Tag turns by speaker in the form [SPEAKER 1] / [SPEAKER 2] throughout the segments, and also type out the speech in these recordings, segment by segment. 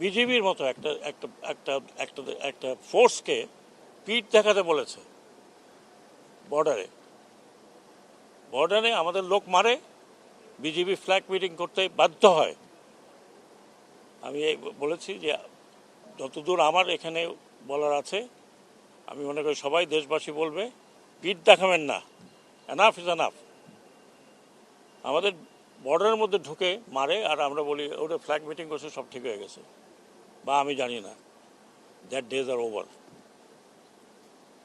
[SPEAKER 1] বিজেপির মতো একটা একটা একটা একটা একটা ফোর্সকে পিঠ দেখাতে বলেছে বর্ডারে। বর্ডারে আমাদের লোক মারে বিজেপি ফ্ল্যাগ মিটিং করতে বাধ্য হয়। আমি বলেছি যে যতদূর আমার এখানে বলার আছে, আমি মনে করি সবাই দেশবাসী বলবে, পিঠ দেখাবেন না। এনাফ ইজ এনাফ আমাদের বর্ডারের মধ্যে ঢুকে মারে আর আমরা বলি, ওটা ফ্ল্যাগ মিটিং করছে, সব ঠিক হয়ে গেছে। বা আমি জানি না। দ্যাট ডেজ আর ওভার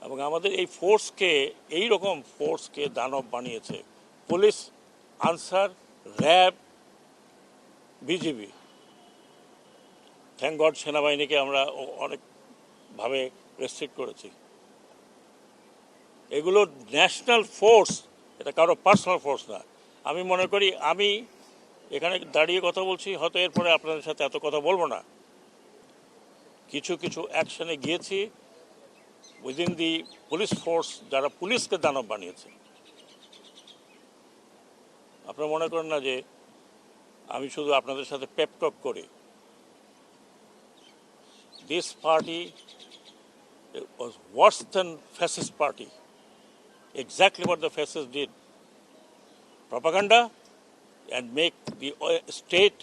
[SPEAKER 1] এবং আমাদের এই ফোর্সকে, এই রকম ফোর্সকে দানব বানিয়েছে। Police, Ansar, RAB, BGB. Thank God সেনাবাহিনীকে আমরা অনেকভাবে রেস্ট্রিক্ট করেছি। এগুলো ন্যাশনাল ফোর্স এটা কারও পার্সোনাল ফোর্স না। আমি মনে করি আমি এখানে দাঁড়িয়ে কথা বলছি, হয়তো এরপরে আপনাদের সাথে এত কথা বলব না কিছু কিছু অ্যাকশনে গিয়েছি উইদিন দি পুলিশ ফোর্স যারা পুলিশকে দানব বানিয়েছে আপনারা মনে করেন না যে আমি শুধু আপনাদের সাথে পেপটক করি this party was worse than fascist party. Exactly the fascists did. Propaganda and make the state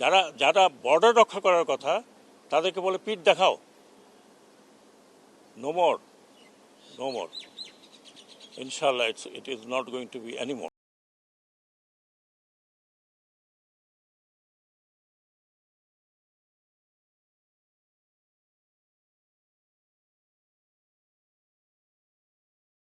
[SPEAKER 1] যারা যারা বর্ডার রক্ষা করার কথা, তাদেরকে বলে পিঠ দেখাও। নোমর নোমর ইনশাল্লাহ it's it is not going to be any